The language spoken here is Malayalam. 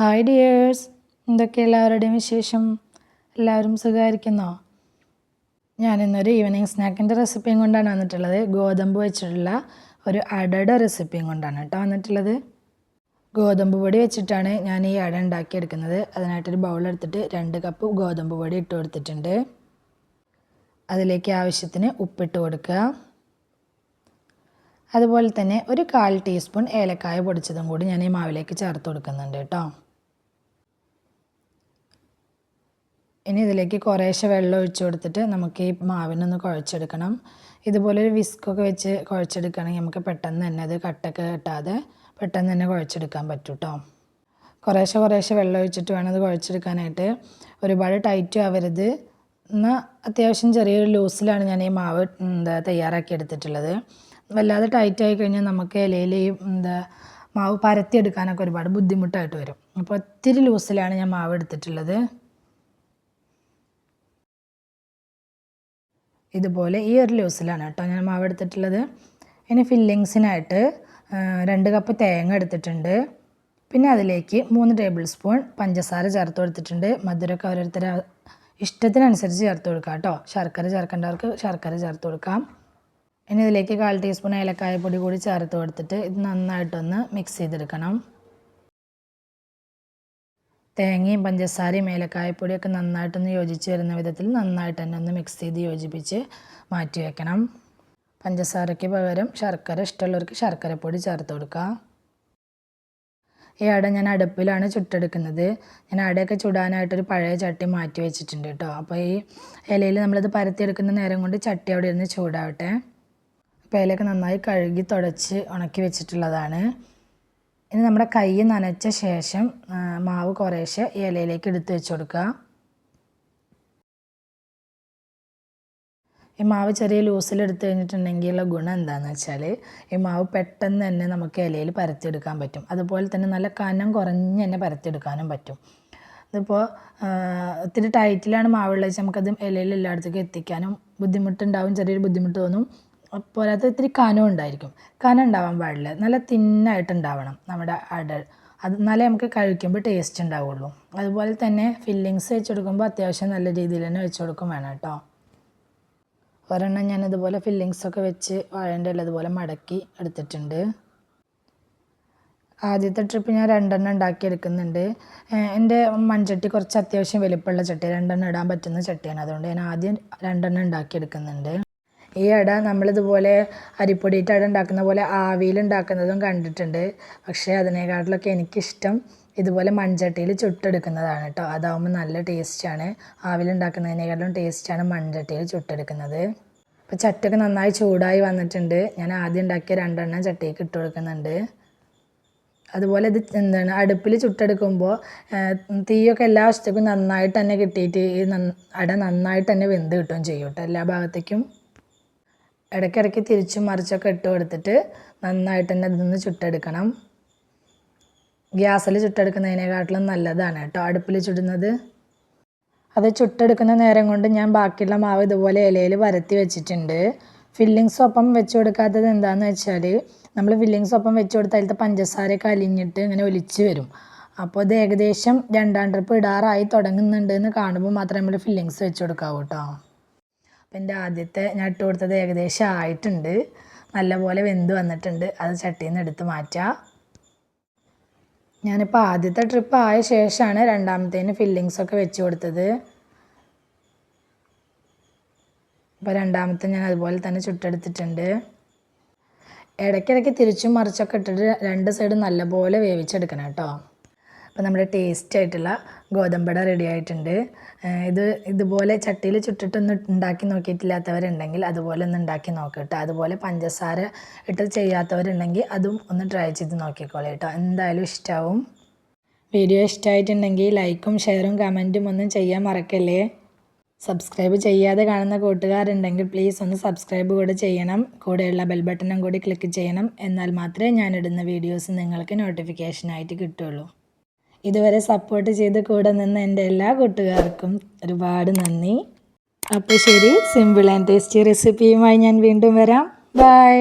ഹായ് ഡിയേഴ്സ് എന്തൊക്കെ എല്ലാവരുടെയും വിശേഷം? എല്ലാവരും സുഖമായിരിക്കുന്നോ? ഞാനിന്നൊരു ഈവനിങ് സ്നാക്കിന്റെ റെസിപ്പിയും കൊണ്ടാണ് വന്നിട്ടുള്ളത്. ഗോതമ്പ് വെച്ചിട്ടുള്ള ഒരു അടയുടെ റെസിപ്പിയും കൊണ്ടാണ് കേട്ടോ വന്നിട്ടുള്ളത്. ഗോതമ്പ് പൊടി വെച്ചിട്ടാണ് ഞാൻ ഈ അട ഉണ്ടാക്കിയെടുക്കുന്നത്. അതിനായിട്ടൊരു ബൗളെടുത്തിട്ട് രണ്ട് കപ്പ് ഗോതമ്പ് പൊടി ഇട്ട് കൊടുത്തിട്ടുണ്ട്. അതിലേക്ക് ആവശ്യത്തിന് ഉപ്പിട്ട് കൊടുക്കുക. അതുപോലെ തന്നെ ഒരു കാൽ ടീസ്പൂൺ ഏലക്കായ പൊടിച്ചതും കൂടി ഞാൻ ഈ മാവിലേക്ക് ചേർത്ത് കൊടുക്കുന്നുണ്ട് കേട്ടോ. ഇനി ഇതിലേക്ക് കുറേശ്ശെ വെള്ളം ഒഴിച്ചു കൊടുത്തിട്ട് നമുക്ക് ഈ മാവിനൊന്ന് കുഴച്ചെടുക്കണം. ഇതുപോലെ ഒരു വിസ്കൊക്കെ വെച്ച് കുഴച്ചെടുക്കുകയാണെങ്കിൽ നമുക്ക് പെട്ടെന്ന് തന്നെ അത് കട്ടൊക്കെ കിട്ടാതെ പെട്ടെന്ന് തന്നെ കുഴച്ചെടുക്കാൻ പറ്റും കേട്ടോ കുറേശ്ശെ കുറേശ്ശെ വെള്ളം ഒഴിച്ചിട്ട് വേണം അത് കുഴച്ചെടുക്കാനായിട്ട്. ഒരുപാട് ടൈറ്റും ആവരുത്. എന്നാൽ അത്യാവശ്യം ചെറിയൊരു ലൂസിലാണ് ഞാൻ ഈ മാവ് എന്താ തയ്യാറാക്കി എടുത്തിട്ടുള്ളത്. വല്ലാതെ ടൈറ്റ് ആയി കഴിഞ്ഞാൽ നമുക്ക് ഇലയിൽ ഈ എന്താ മാവ് പരത്തിയെടുക്കാനൊക്കെ ഒരുപാട് ബുദ്ധിമുട്ടായിട്ട് വരും. അപ്പോൾ ഒത്തിരി ലൂസിലാണ് ഞാൻ മാവ് എടുത്തിട്ടുള്ളത്. ഇതുപോലെ ഈ ഒരു ലൂസിലാണ് കേട്ടോ ഞാൻ മാവ് എടുത്തിട്ടുള്ളത്. ഇനി ഫില്ലിങ്സിനായിട്ട് രണ്ട് കപ്പ് തേങ്ങ എടുത്തിട്ടുണ്ട്. പിന്നെ അതിലേക്ക് മൂന്ന് ടേബിൾ സ്പൂൺ പഞ്ചസാര ചേർത്ത് കൊടുത്തിട്ടുണ്ട്. മധുരമൊക്കെ ഓരോരുത്തരെ ഇഷ്ടത്തിനനുസരിച്ച് ചേർത്ത് കൊടുക്കാം കേട്ടോ. ശർക്കര ചേർക്കേണ്ടവർക്ക് ശർക്കര ചേർത്ത് കൊടുക്കാം. ഇനി ഇതിലേക്ക് കാൽ ടീസ്പൂൺ ഏലക്കായ പൊടി കൂടി ചേർത്ത് കൊടുത്തിട്ട് ഇത് നന്നായിട്ടൊന്ന് മിക്സ് ചെയ്തെടുക്കണം. തേങ്ങയും പഞ്ചസാരയും ഏലക്കായപ്പൊടിയൊക്കെ നന്നായിട്ടൊന്ന് യോജിച്ച് വരുന്ന വിധത്തിൽ നന്നായിട്ട് തന്നെ ഒന്ന് മിക്സ് ചെയ്ത് യോജിപ്പിച്ച് മാറ്റി വെക്കണം. പഞ്ചസാരയ്ക്ക് പകരം ശർക്കര ഇഷ്ടമുള്ളവർക്ക് ശർക്കരപ്പൊടി ചേർത്ത് കൊടുക്കുക ഈ അട ഞാൻ അടുപ്പിലാണ് ചുട്ടെടുക്കുന്നത്. ഞാൻ അടയൊക്കെ ചുടാനായിട്ടൊരു പഴയ ചട്ടി മാറ്റി വെച്ചിട്ടുണ്ട് കേട്ടോ. അപ്പോൾ ഈ ഇലയിൽ നമ്മളിത് പരത്തിയെടുക്കുന്ന നേരം കൊണ്ട് ചട്ടി അവിടെ ഇരുന്ന് ചൂടാവട്ടെ. അപ്പോൾ ഇലയൊക്കെ നന്നായി കഴുകി തുടച്ച് ഉണക്കി വെച്ചിട്ടുള്ളതാണ്. ഇനി നമ്മുടെ കൈ നനച്ച ശേഷം മാവ് കുറേശ്ശെ ഇലയിലേക്ക് എടുത്ത് വെച്ച് കൊടുക്കുക. ഈ മാവ് ചെറിയ ലൂസിലെടുത്ത് കഴിഞ്ഞിട്ടുണ്ടെങ്കിലുള്ള ഗുണം എന്താണെന്ന് വെച്ചാൽ ഈ മാവ് പെട്ടെന്ന് തന്നെ നമുക്ക് ഇലയിൽ പരത്തിയെടുക്കാൻ പറ്റും. അതുപോലെ തന്നെ നല്ല കനം കുറഞ്ഞ് തന്നെ പരത്തിയെടുക്കാനും പറ്റും. ഇതിപ്പോൾ ഒത്തിരി ടൈറ്റിലാണ് മാവുള്ളത് വെച്ചാൽ നമുക്കത് ഇലയിൽ എല്ലായിടത്തേക്കും എത്തിക്കാനും ബുദ്ധിമുട്ടുണ്ടാവും ചെറിയൊരു ബുദ്ധിമുട്ട് തോന്നും. പോരാത്ത ഇത്തിരി കനം ഉണ്ടായിരിക്കും. കനം ഉണ്ടാവാൻ പാടില്ല. നല്ല തിന്നായിട്ട് ഉണ്ടാവണം നമ്മുടെ അട അത് എന്നാലേ നമുക്ക് കഴിക്കുമ്പോൾ ടേസ്റ്റ് ഉണ്ടാവുള്ളൂ. അതുപോലെ തന്നെ ഫില്ലിങ്സ് വെച്ച് കൊടുക്കുമ്പോൾ അത്യാവശ്യം നല്ല രീതിയിൽ തന്നെ വെച്ച് കൊടുക്കും വേണം കേട്ടോ. ഒരെണ്ണം ഞാൻ ഇതുപോലെ ഫില്ലിങ്സൊക്കെ വെച്ച് വാഴേന്റെ ഇതുപോലെ മടക്കി എടുത്തിട്ടുണ്ട്. ആദ്യത്തെ ട്രിപ്പ് ഞാൻ രണ്ടെണ്ണം ഉണ്ടാക്കി എടുക്കുന്നുണ്ട്. എന്റെ മൺചട്ടി കുറച്ച് അത്യാവശ്യം വലിപ്പമുള്ള ചട്ടി. രണ്ടെണ്ണം ഇടാൻ പറ്റുന്ന ചട്ടിയാണ്. അതുകൊണ്ട് ഞാൻ ആദ്യം രണ്ടെണ്ണം ഉണ്ടാക്കി എടുക്കുന്നുണ്ട്. ഈ അട നമ്മളിതുപോലെ അരിപ്പൊടിയിട്ട് അട ഉണ്ടാക്കുന്ന പോലെ ആവിയിൽ ഉണ്ടാക്കുന്നതും കണ്ടിട്ടുണ്ട്. പക്ഷേ അതിനേക്കാട്ടിലൊക്കെ എനിക്കിഷ്ടം ഇതുപോലെ മൺചട്ടിയിൽ ചുട്ടെടുക്കുന്നതാണ് കേട്ടോ. അതാവുമ്പോൾ നല്ല ടേസ്റ്റാണ്. ആവിയിൽ ഉണ്ടാക്കുന്നതിനേക്കാളും ടേസ്റ്റാണ് മൺചട്ടിയിൽ ചുട്ടെടുക്കുന്നത്. അപ്പോൾ ചട്ടൊക്കെ നന്നായി ചൂടായി വന്നിട്ടുണ്ട്. ഞാൻ ആദ്യം ഉണ്ടാക്കിയ രണ്ടെണ്ണം ചട്ടിക്ക് ഇട്ട് കൊടുക്കുന്നുണ്ട്. അതുപോലെ ഇത് എന്താണ് അടുപ്പിൽ ചുട്ടെടുക്കുമ്പോൾ തീയൊക്കെ എല്ലാ വശത്തേക്കും നന്നായിട്ട് തന്നെ കിട്ടിയിട്ട് ഈ അട നന്നായിട്ട് തന്നെ വെന്ത് കിട്ടുകയും ചെയ്യും കേട്ടോ എല്ലാ ഭാഗത്തേക്കും. ഇടയ്ക്കിടയ്ക്ക് തിരിച്ചും മറിച്ചൊക്കെ ഇട്ട് കൊടുത്തിട്ട് നന്നായിട്ട് തന്നെ ഇതൊന്ന് ചുട്ടെടുക്കണം. ഗ്യാസിൽ ചുട്ടെടുക്കുന്നതിനെക്കാട്ടിലും നല്ലതാണ് കേട്ടോ. അടുപ്പിൽ ചുടുന്നത്. അത് ചുട്ടെടുക്കുന്ന നേരം കൊണ്ട് ഞാൻ ബാക്കിയുള്ള മാവ് ഇതുപോലെ ഇലയിൽ വരത്തി വെച്ചിട്ടുണ്ട്. ഫില്ലിങ്സ് ഒപ്പം വെച്ച് കൊടുക്കാത്തത് എന്താണെന്ന് വെച്ചാൽ നമ്മൾ ഫില്ലിങ്സ് ഒപ്പം വെച്ച് കൊടുത്താൽ അതിലത്തെ പഞ്ചസാരയൊക്കെ അലിഞ്ഞിട്ട് ഇങ്ങനെ ഒലിച്ച് വരും. അപ്പോൾ ഇത് ഏകദേശം രണ്ടാം ട്രിപ്പ് ഇടാറായി തുടങ്ങുന്നുണ്ട് എന്ന് കാണുമ്പോൾ മാത്രമേ നമ്മൾ ഫില്ലിങ്സ് വെച്ച് കൊടുക്കാവൂ കേട്ടോ. അപ്പം എന്റെ ആദ്യത്തെ ഞാൻ ഇട്ട് കൊടുത്തത് ഏകദേശം ആയിട്ടുണ്ട്. നല്ലപോലെ വെന്ത് വന്നിട്ടുണ്ട്. അത് ചട്ടിയിൽ നിന്ന് എടുത്ത് മാറ്റാം. ഞാനിപ്പോൾ ആദ്യത്തെ ട്രിപ്പ് ആയ ശേഷമാണ് രണ്ടാമത്തേന് ഫില്ലിങ്സൊക്കെ വെച്ച് കൊടുത്തത്. അപ്പോൾ രണ്ടാമത്തെ ഞാൻ അതുപോലെ തന്നെ ചുട്ടെടുത്തിട്ടുണ്ട്. ഇടയ്ക്കിടയ്ക്ക് തിരിച്ചും മറിച്ചൊക്കെ ഇട്ടിട്ട് രണ്ട് സൈഡും നല്ലപോലെ വേവിച്ചെടുക്കണം കേട്ടോ. അപ്പോൾ നമ്മുടെ ടേസ്റ്റ് ആയിട്ടുള്ള ഗോതമ്പട റെഡി ആയിട്ടുണ്ട്. ഇത് ഇതുപോലെ ചട്ടിയിൽ ചുട്ടിട്ടൊന്നും ഉണ്ടാക്കി നോക്കിയിട്ടില്ലാത്തവരുണ്ടെങ്കിൽ അതുപോലെ ഒന്ന് ഉണ്ടാക്കി നോക്കട്ടോ അതുപോലെ പഞ്ചസാര ഇട്ട് ചെയ്യാത്തവരുണ്ടെങ്കിൽ അതും ഒന്ന് ട്രൈ ചെയ്ത് നോക്കിക്കോളൂ കേട്ടോ എന്തായാലും ഇഷ്ടമാവും വീഡിയോ ഇഷ്ടമായിട്ടുണ്ടെങ്കിൽ ലൈക്കും ഷെയറും കമന്റും ഒന്നും ചെയ്യാൻ മറക്കല്ലേ? സബ്സ്ക്രൈബ് ചെയ്യാതെ കാണുന്ന കൂട്ടുകാരുണ്ടെങ്കിൽ പ്ലീസ് ഒന്ന് സബ്സ്ക്രൈബ് കൂടെ ചെയ്യണം. കൂടെയുള്ള ബെൽ ബട്ടണും കൂടി ക്ലിക്ക് ചെയ്യണം. എന്നാൽ മാത്രമേ ഞാനിടുന്ന വീഡിയോസ് നിങ്ങൾക്ക് നോട്ടിഫിക്കേഷനായിട്ട് കിട്ടുള്ളൂ. ഇതുവരെ സപ്പോർട്ട് ചെയ്ത് കൂടെ നിന്ന എന്റെ എല്ലാ കൂട്ടുകാർക്കും ഒരുപാട് നന്ദി. അപ്പോൾ ശരി സിമ്പിൾ ആൻഡ് ടേസ്റ്റി റെസിപ്പിയുമായി ഞാൻ വീണ്ടും വരാം. ബൈ